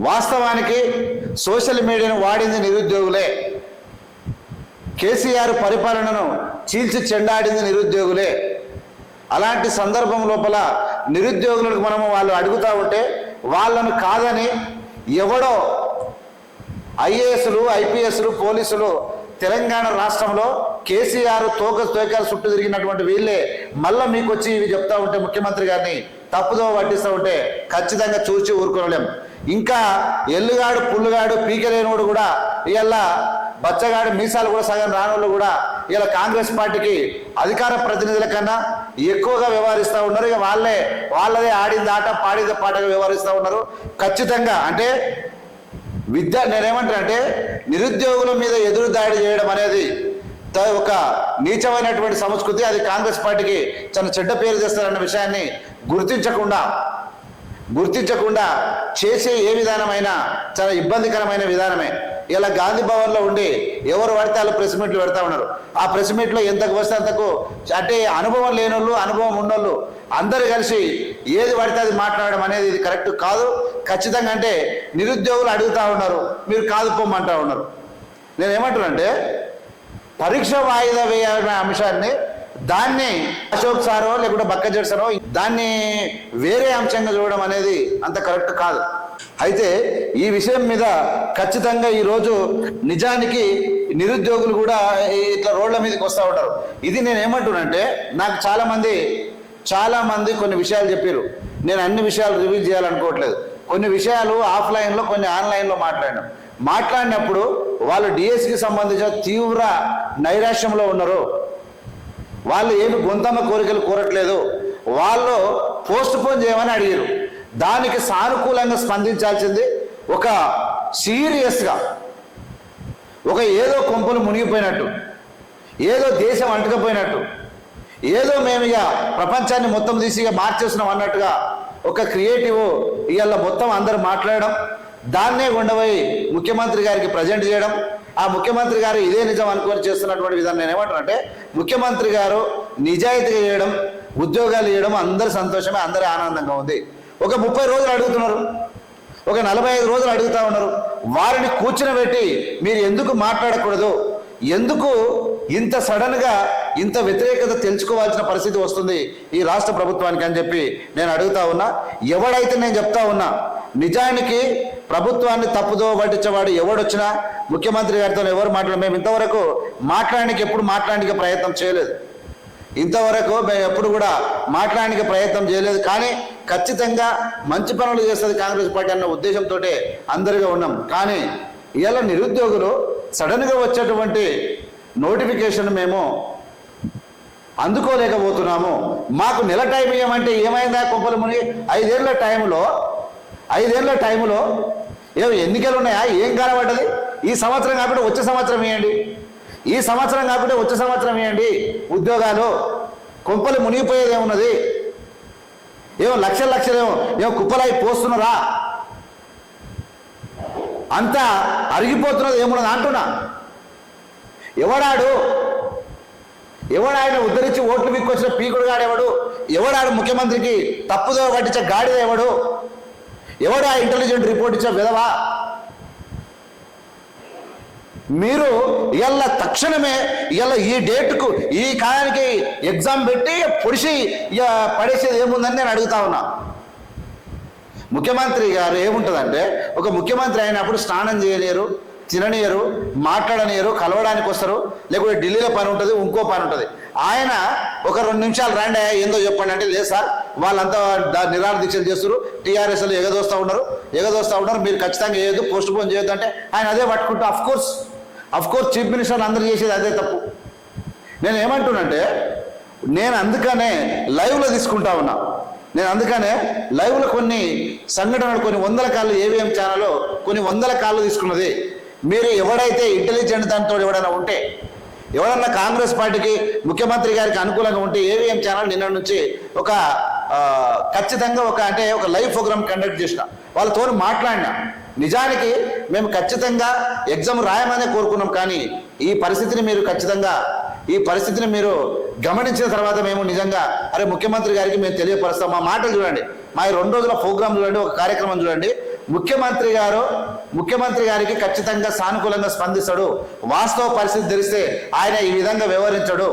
వాస్తవానికి సోషల్ మీడియాను వాడింది నిరుద్యోగులే. కేసీఆర్ పరిపాలనను చీల్చి చెండాడింది నిరుద్యోగులే. అలాంటి సందర్భం లోపల నిరుద్యోగులకు మనము వాళ్ళు అడుగుతా ఉంటే వాళ్ళను కాదని ఎవడో ఐఏఎస్లు ఐపీఎస్లు పోలీసులు తెలంగాణ రాష్ట్రంలో కేసీఆర్ తోక తోకాలు చుట్టూ తిరిగినటువంటి వీళ్ళే మళ్ళీ మీకు వచ్చి ఇవి చెప్తా ఉంటే ముఖ్యమంత్రి గారిని తప్పుదో పట్టిస్తూ ఉంటే ఖచ్చితంగా చూసి ఊరుకోలేం. ఇంకా ఎల్లుగాడు పుల్లుగాడు పీకలేనోడు కూడా ఇవాళ బచ్చగాడు మీసాలు కూడా సగం రానోళ్ళు కూడా ఇలా కాంగ్రెస్ పార్టీకి అధికార ప్రతినిధుల కన్నా ఎక్కువగా వ్యవహరిస్తూ ఉన్నారు. ఇక వాళ్ళే వాళ్ళదే ఆడింది ఆట పాడింది పాటగా వ్యవహరిస్తూ ఉన్నారు. ఖచ్చితంగా అంటే విద్య నేనేమంటానంటే నిరుద్యోగుల మీద ఎదురు దాడి చేయడం అనేది త- ఒక నీచమైనటువంటి సంస్కృతి. అది కాంగ్రెస్ పార్టీకి చాలా చెడ్డ పేరు తెస్తారన్న విషయాన్ని గుర్తించకుండా గుర్తించకుండా చేసే ఏ విధానమైనా చాలా ఇబ్బందికరమైన విధానమే. ఇలా గాంధీ భవన్లో ఉండి ఎవరు పడితే వాళ్ళు ప్రెస్ మీట్లు పెడతా ఉన్నారు. ఆ ప్రెస్ మీట్లో ఎంతకు వస్తే అంతకు అంటే అనుభవం లేనోళ్ళు అనుభవం ఉన్నోళ్ళు అందరు కలిసి ఏది పడితే అది మాట్లాడడం అనేది ఇది కరెక్ట్ కాదు. ఖచ్చితంగా అంటే నిరుద్యోగులు అడుగుతా ఉన్నారు మీరు కాదు పొమ్మంటా ఉన్నారు. నేను ఏమంటున్నానంటే పరీక్ష వాయిదా వేయాలనే అంశాన్ని దాన్ని అశోక్ సారో లేకుంటే బక్కజడ్ సారో దాన్ని వేరే అంశంగా చూడడం అనేది అంత కరెక్ట్ కాదు. అయితే ఈ విషయం మీద ఖచ్చితంగా ఈరోజు నిజానికి నిరుద్యోగులు కూడా ఇట్లా రోడ్ల మీదకి వస్తూ ఉంటారు. ఇది నేను ఏమంటున్నానంటే నాకు చాలా మంది చాలా మంది కొన్ని విషయాలు చెప్పారు నేను అన్ని విషయాలు రివీల్ చేయాలనుకోవట్లేదు. కొన్ని విషయాలు ఆఫ్లైన్లో కొన్ని ఆన్లైన్లో మాట్లాడినాం. మాట్లాడినప్పుడు వాళ్ళు డిఎస్కి సంబంధించిన తీవ్ర నైరాశ్యంలో ఉన్నారు. వాళ్ళు ఏమి గొంతమ్మ కోరికలు కోరట్లేదు. వాళ్ళు పోస్ట్ పోన్ చేయమని అడిగారు దానికి సానుకూలంగా స్పందించాల్సింది ఒక సీరియస్గా ఒక ఏదో కొంపలు మునిగిపోయినట్టు ఏదో దేశం అంటుకపోయినట్టు ఏదో మేము ఇక ప్రపంచాన్ని మొత్తం తీసి ఇక మార్చేస్తున్నాం అన్నట్టుగా ఒక క్రియేటివ్ ఇవాళ మొత్తం అందరు మాట్లాడడం దాన్నే ఉండబోయి ముఖ్యమంత్రి గారికి ప్రజెంట్ చేయడం ఆ ముఖ్యమంత్రి గారు ఇదే నిజం అనుకొని చేస్తున్నటువంటి విధానం నేను ఏమంటానంటే ముఖ్యమంత్రి గారు నిజాయితీగా చేయడం ఉద్యోగాలు ఇవ్వడం అందరి సంతోషమే అందరి ఆనందంగా ఉంది. ఒక ముప్పై రోజులు అడుగుతున్నారు. ఒక నలభై ఐదు రోజులు అడుగుతా ఉన్నారు. వారిని కూర్చునబెట్టి మీరు ఎందుకు మాట్లాడకూడదు? ఎందుకు ఇంత సడన్గా ఇంత వ్యతిరేకత తెలుసుకోవాల్సిన పరిస్థితి వస్తుంది ఈ రాష్ట్ర ప్రభుత్వానికి అని చెప్పి నేను అడుగుతా ఉన్నా. ఎవడైతే నేను చెప్తా ఉన్నా నిజానికి ప్రభుత్వాన్ని తప్పుదో పట్టించేవాడు ఎవడొచ్చినా ముఖ్యమంత్రి గారితో ఎవరు మాట్లాడ మేము ఇంతవరకు మాట్లాడడానికి ఎప్పుడు మాట్లాడడానికి ప్రయత్నం చేయలేదు. ఇంతవరకు మేము ఎప్పుడు కూడా మాట్లాడడానికి ప్రయత్నం చేయలేదు. కానీ ఖచ్చితంగా మంచి పనులు చేస్తుంది కాంగ్రెస్ పార్టీ అన్న ఉద్దేశంతో అందరిగా ఉన్నాం. కానీ ఇలా నిరుద్యోగులు సడన్గా వచ్చేటువంటి నోటిఫికేషన్ మేము అందుకోలేకపోతున్నాము. మాకు నెల టైం ఇవ్వమంటే ఏమైందా? కొంపలు ముని ఐదేళ్ళ టైంలో ఐదేళ్ళ టైంలో ఏమో ఎన్నికలు ఉన్నాయా? ఏం కనబడ్డది ఈ సంవత్సరం కాకుండా వచ్చే సంవత్సరం ఇవ్వండి. ఈ సంవత్సరం కాకుండా వచ్చే సంవత్సరం ఇవ్వండి. ఉద్యోగాలు కొంపలు మునిగిపోయేది ఏమున్నది? ఏమో లక్షల లక్షలేమో ఏమో కుప్పలై పోస్తున్నారా? అంతా అరిగిపోతున్నది ఏమున్నది అంటున్నా. ఎవడాడు? ఎవడాయన ఉద్ధరించి ఓట్లు మీకొచ్చిన పీకుడు గాడెవడు ఎవడాడు ముఖ్యమంత్రికి తప్పుదో పట్టించే గాడిద ఎవడు? ఎవడు ఆ ఇంటెలిజెంట్ రిపోర్ట్ ఇచ్చే విధవా? మీరు ఇళ్ళ తక్షణమే ఇవాళ ఈ డేట్కు ఈ కాలానికి ఎగ్జామ్ పెట్టి పొడిచి ఇక పడేసేది ఏముందని నేను అడుగుతా ఉన్నా. ముఖ్యమంత్రి గారు ఏముంటుందంటే ఒక ముఖ్యమంత్రి అయినప్పుడు స్నానం చేయలేరు తిననీయరు మాట్లాడనీయరు కలవడానికి వస్తారు లేకపోతే ఢిల్లీలో పని ఉంటుంది ఇంకో పని ఉంటుంది. ఆయన ఒక రెండు నిమిషాలు రండి ఏందో చెప్పండి అంటే లేదు సార్ వాళ్ళంతా నిరాహార దీక్షలు చేస్తారు టీఆర్ఎస్లో ఎగదోస్తూ ఉన్నారు ఎగదోస్తూ ఉన్నారు మీరు ఖచ్చితంగా చేయొద్దు పోస్ట్ పోన్ చేయొద్దు అంటే ఆయన అదే పట్టుకుంటూ of course course chief minister అందరు చేసేది అదే తప్పు. నేను ఏమంటున్నంటే నేను అందుకనే లైవ్లో తీసుకుంటా ఉన్నా. నేను అందుకనే లైవ్లో కొన్ని సంఘటనలు కొన్ని వందల కాళ్ళు ఏవిఎం ఛానల్లో కొన్ని వందల కాళ్ళు తీసుకున్నది. మీరు ఎవడైతే ఇంటెలిజెంట్ దానితో ఎవడైనా ఉంటే ఎవరన్నా కాంగ్రెస్ పార్టీకి ముఖ్యమంత్రి గారికి అనుకూలంగా ఉంటే ఏవిఎం ఛానల్ నిన్న నుంచి ఒక ఖచ్చితంగా ఒక అంటే ఒక లైవ్ ప్రోగ్రామ్ కండక్ట్ చేసిన. వాళ్ళతో మాట్లాడినా. నిజానికి మేము ఖచ్చితంగా ఎగ్జామ్ రాయమనే కోరుకున్నాం కానీ ఈ పరిస్థితిని మీరు ఖచ్చితంగా ఈ పరిస్థితిని మీరు గమనించిన తర్వాత మేము నిజంగా అరే ముఖ్యమంత్రి గారికి మేము తెలియపరుస్తాం. మా మాటలు చూడండి. మా ఈ రెండు రోజుల ప్రోగ్రాం చూడండి ఒక కార్యక్రమం చూడండి. ముఖ్యమంత్రి గారు ముఖ్యమంత్రి గారికి ఖచ్చితంగా సానుకూలంగా స్పందిస్తాడు. వాస్తవ పరిస్థితి తెలిస్తే ఆయన ఈ విధంగా వ్యవహరించడు.